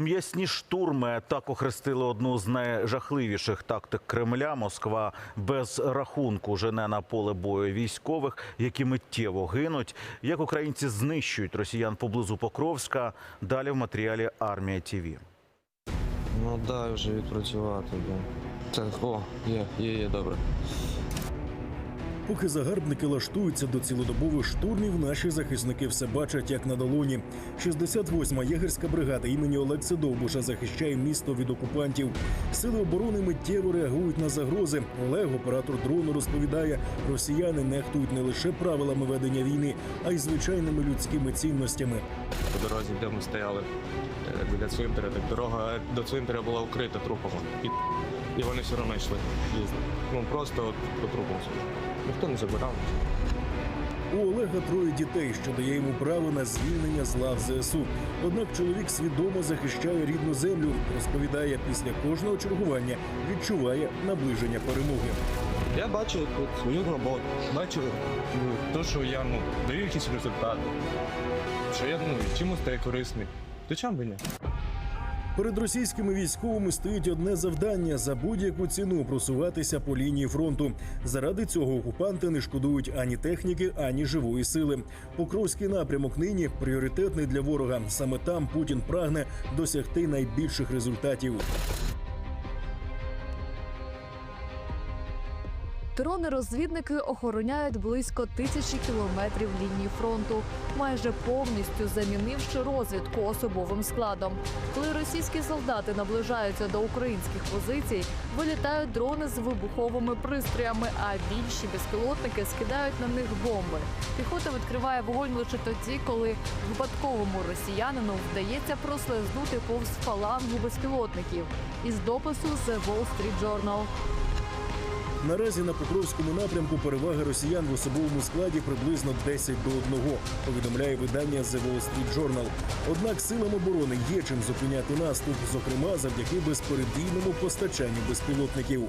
М'ясні штурми так охрестили одну з найжахливіших тактик Кремля. Москва без рахунку жене на поле бою військових, які миттєво гинуть. Як українці знищують росіян поблизу Покровська? Далі в матеріалі Армія ТІВІ. Ну дай вже відпрацювати, да. Так, о, є, є, є, добре. Поки загарбники лаштуються до цілодобових штурмів, наші захисники все бачать як на долоні. 68-ма єгерська бригада імені Олекса Довбуша захищає місто від окупантів. Сили оборони миттєво реагують на загрози. Олег, оператор дрону, розповідає, росіяни нехтують не лише правилами ведення війни, а й звичайними людськими цінностями. По дорозі, де ми стояли е, біля цвинтаря, так дорога до цвинтаря була укрита трупами. І, вони все одно йшли їздили. Ну просто от по трупам. Ніхто не забирав. У Олега троє дітей, що дає йому право на звільнення з лав ЗСУ. Однак чоловік свідомо захищає рідну землю. Розповідає, після кожного чергування відчуває наближення перемоги. Я бачу тут свою роботу, бачу ну, те, що я ну, даю якісь результати, що я ну, чимось стаю корисний. То чим би ні? Перед російськими військовими стоїть одне завдання за будь-яку ціну просуватися по лінії фронту. Заради цього окупанти не шкодують ані техніки, ані живої сили. Покровський напрямок нині пріоритетний для ворога. Саме там Путін прагне досягти найбільших результатів. Дрони-розвідники охороняють близько тисячі кілометрів лінії фронту, майже повністю замінивши розвідку особовим складом. Коли російські солдати наближаються до українських позицій, вилітають дрони з вибуховими пристроями, а більші безпілотники скидають на них бомби. Піхота відкриває вогонь лише тоді, коли випадковому росіянину вдається прослизнути повз фалангу безпілотників. Із допису The Wall Street Journal. Наразі на Покровському напрямку перевага росіян в особовому складі приблизно 10 до 1, повідомляє видання The Wall Street Journal. Однак силам оборони є чим зупиняти наступ, зокрема завдяки безперебійному постачанню безпілотників.